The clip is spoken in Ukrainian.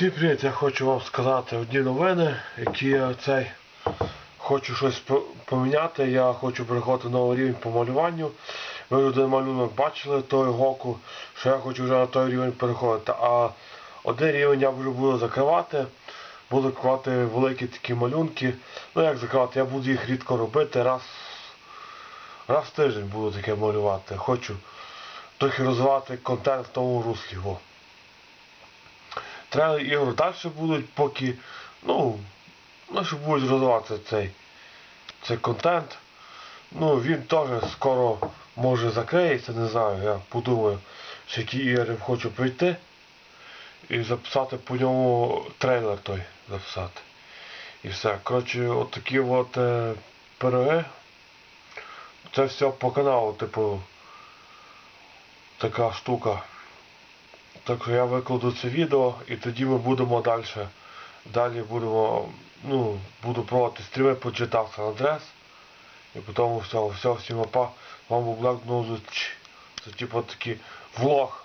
Всім привіт, я хочу вам сказати одні новини, які я цей хочу щось поміняти. Я хочу переходити на новий рівень по малюванню. Ви один малюнок бачили того гоку, що я хочу вже на той рівень переходити. А один рівень я вже буду закривати. Буду закривати великі такі малюнки. Ну як закривати, я буду їх рідко робити. Раз, раз в тиждень буду таке малювати. Хочу трохи розвивати контент в тому руслі. Во. Трейлери ігор далі будуть, поки, ну, ну, що будуть розвиватися цей, цей контент. Ну, він теж скоро може закриється, не знаю, я подумаю, що які ігри хочу прийти і записати по ньому трейлер той записати. І все. Коротше, от такі от е, пироги. Це все по каналу, типу, така штука. Так я викладу це відео і тоді ми будемо далі. Далі будемо, ну, буду проводити стріми по GTA San І потім все, все, всім опа. Вам був Black зустріч. Це типу такий влог.